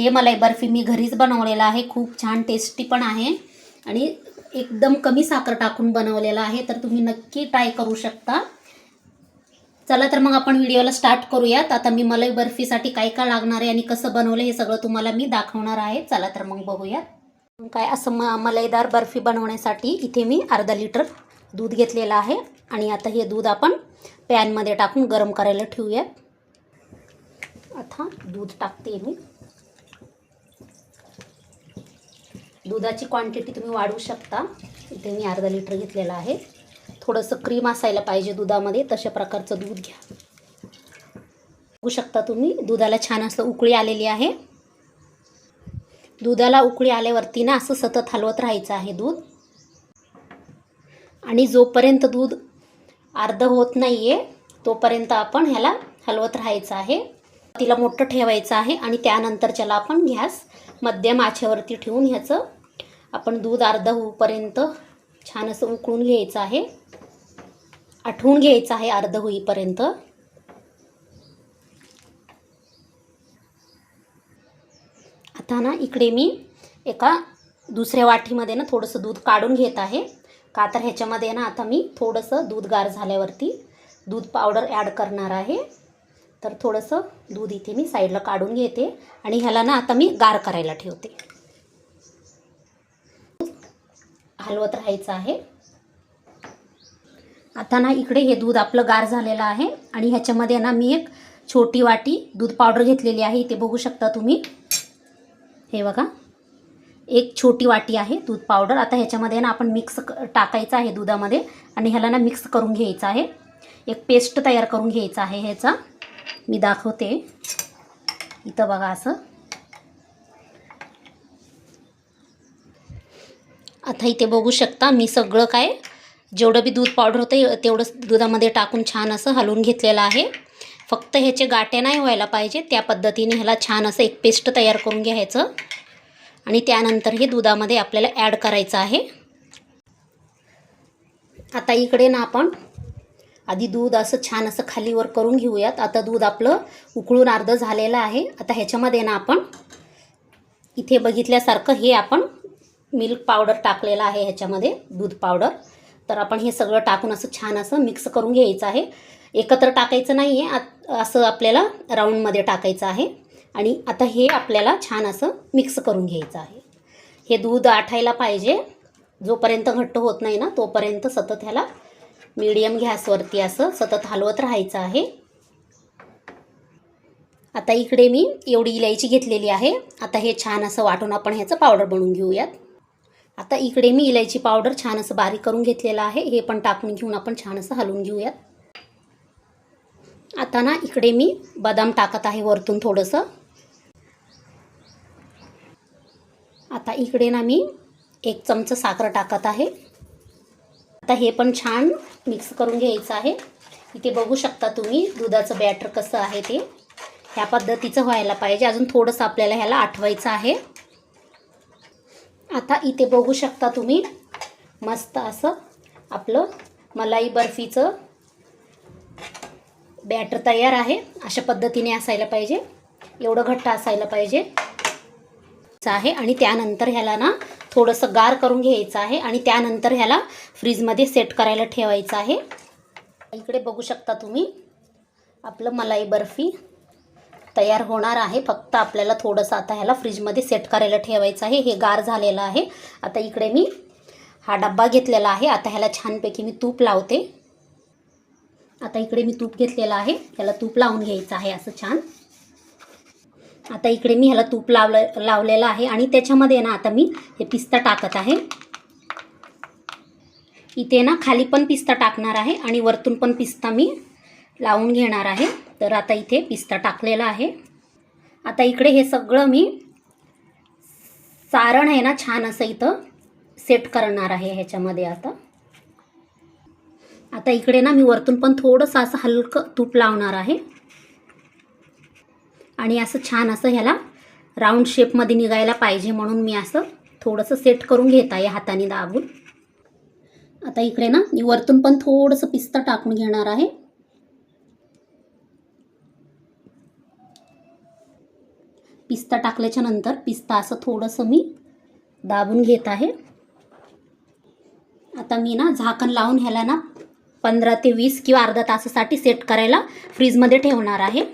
हे मलाई बर्फी मी घरीच बनवलेलं आहे. खूप छान टेस्टी पण आहे. आणि एकदम कमी साखर टाकून बनवलेलं आहे. तर तुम्ही नक्की ट्राय करू शकता. चला तर मग आपण व्हिडिओला स्टार्ट करूयात. आता मी मलाई बर्फीसाठी काय काय लागणार आहे आणि कसं बनवलं हे सगळं तुम्हाला मी दाखवणार आहे. चला तर मग बघूयात. काय असं म मलाईदार बर्फी बनवण्यासाठी इथे मी अर्धा लिटर दूध घेतलेलं आहे. आणि आता हे दूध आपण पॅनमध्ये टाकून गरम करायला ठेवूयात. आता दूध टाकते मी. दुधाची क्वांटिटी तुम्ही वाढवू शकता. इथे मी अर्धा लिटर घेतलेला आहे. थोडंसं क्रीम असायला पाहिजे दुधामध्ये तशा प्रकारचं दूध घ्या. बघू शकता तुम्ही दुधाला छान असं उकळी आलेली आहे. दुधाला उकळी आल्यावरती ना असं सतत हलवत राहायचं आहे दूध. आणि जोपर्यंत दूध अर्ध होत नाही आहे तोपर्यंत आपण ह्याला हलवत राहायचं आहे. तिला मोठं ठेवायचं आहे आणि त्यानंतरच्याला आपण गॅस मध्यम आचेवरती ठेवून ह्याचं आपण दूध अर्धा होईपर्यंत छान असं उकळून घ्यायचं आहे. आठवून घ्यायचं आहे अर्ध होईपर्यंत. आता ना इकडे मी एका दुसऱ्या वाटीमध्ये ना थोडंसं दूध काढून घेत आहे. का तर ह्याच्यामध्ये ना आता मी थोडंसं दूध गार झाल्यावरती दूध पावडर ॲड करणार आहे. तर थोडंसं दूध इथे मी साईडला काढून घेते आणि ह्याला ना आता मी गार करायला ठेवते. हलवत राहायचं आहे. आता ना इकडे हे दूध आपलं गार झालेलं आहे आणि ह्याच्यामध्ये ना मी एक छोटी वाटी दूध पावडर घेतलेली आहे. इथे बघू शकता तुम्ही. हे बघा. एक छोटी वाटी आहे दूध पावडर. आता ह्याच्यामध्ये ना आपण मिक्स टाकायचं आहे दुधामध्ये आणि ह्याला ना मिक्स करून घ्यायचं आहे. एक पेस्ट तयार करून घ्यायचा आहे ह्याचा. मी दाखवते. इथं बघा असं. आता इथे बघू शकता मी सगळं काय जेवढं बी दूध पावडर होतं तेवढं दुधामध्ये टाकून छान असं हलवून घेतलेलं आहे. फक्त ह्याचे गाठे नाही व्हायला पाहिजे त्या पद्धतीने ह्याला छान असं एक पेस्ट तयार करून घ्यायचं. आणि त्यानंतर हे दुधामध्ये आपल्याला ॲड करायचं आहे. आता इकडे ना आपण आधी दूध असं छान असं खालीवर करून घेऊयात. आता दूध आपलं उकळून अर्ध झालेलं आहे. आता ह्याच्यामध्ये ना आपण इथे बघितल्यासारखं हे आपण मिल्क पावडर टाकलेलं आहे ह्याच्यामध्ये दूध पावडर. तर आपण हे सगळं टाकून असं छान असं मिक्स करून घ्यायचं आहे. एकत्र टाकायचं नाही आहे असं आपल्याला राऊंडमध्ये टाकायचं आहे. आणि आता हे आपल्याला छान असं मिक्स करून घ्यायचं आहे. हे दूध आठायला पाहिजे. जोपर्यंत घट्ट होत नाही ना तोपर्यंत सतत ह्याला मीडियम गॅसवरती असं सतत हलवत राहायचं आहे. आता इकडे मी एवढी इलायची घेतलेली आहे. आता हे छान असं वाटून आपण ह्याचं पावडर बनवून घेऊयात. आता इकडे मी इलायची पावडर छान असं बारीक करून घेतलेलं आहे. हे पण टाकून घेऊन आपण छान असं हलवून घेऊयात. आता ना इकडे मी बदाम टाकत आहे वरतून थोडंसं. आता इकडे ना मी एक चमचा साखर टाकत आहे. आता हे पण छान मिक्स करून घ्यायचं आहे. इथे बघू शकता तुम्ही दुधाचं बॅटर कसं आहे ते. ह्या पद्धतीचं व्हायला पाहिजे. अजून थोडंसं आपल्याला ह्याला आठवायचं आहे. आता इथे बघू शकता तुम्ही. मस्त असं आपलं मलाई बर्फीचं बॅटर तयार आहे. अशा पद्धतीने असायला पाहिजे. एवढं घट्ट असायला पाहिजे. आहे आणि त्यानंतर ह्याला ना थोडंसं गार करून घ्यायचं आहे आणि त्यानंतर ह्याला फ्रीजमध्ये सेट करायला ठेवायचं आहे. इकडे बघू शकता तुम्ही आपलं मलाई बर्फी. तयार होणार आहे. फक्त आपल्याला थोडंसं आता ह्याला फ्रीजमध्ये सेट करायला ठेवायचं आहे. हे गार झालेलं आहे. आता इकडे मी हा डब्बा घेतलेला आहे. आता ह्याला छानपैकी मी तूप लावते. आता इकडे मी तूप घेतलेलं आहे. ह्याला तूप लावून घ्यायचं आहे असं छान. आता इकडे मी ह्याला तूप लावलं लावलेलं आहे. आणि त्याच्यामध्ये ना आता मी हे पिस्ता टाकत आहे. इथे ना खाली पण पिस्ता टाकणार आहे. आणि वरतून पण पिस्ता मी लावून घेणार आहे. तर आता इथे पिस्ता टाकलेला आहे. आता इकडे हे सगळं मी सारण आहे ना छान असं इथं सेट करणार आहे ह्याच्यामध्ये आता. आता इकडे ना मी वरतून पण थोडंसं असं हलकं तूप लावणार आहे. आणि असं छान असं ह्याला राऊंड शेपमध्ये निघायला पाहिजे म्हणून मी असं थोडंसं सेट करून घेत आहे हाताने दाबून. आता इकडे ना मी वरतून पण थोडंसं पिस्ता टाकून घेणार आहे. पिस्ता टाकल्याच्या नंतर पिस्ता असं थोडंसं मी दाबून घेत आहे. आता मी ना झाकण लावून ह्याला ना पंधरा ते वीस किंवा अर्धा तासासाठी सेट करायला फ्रीजमध्ये ठेवणार आहे.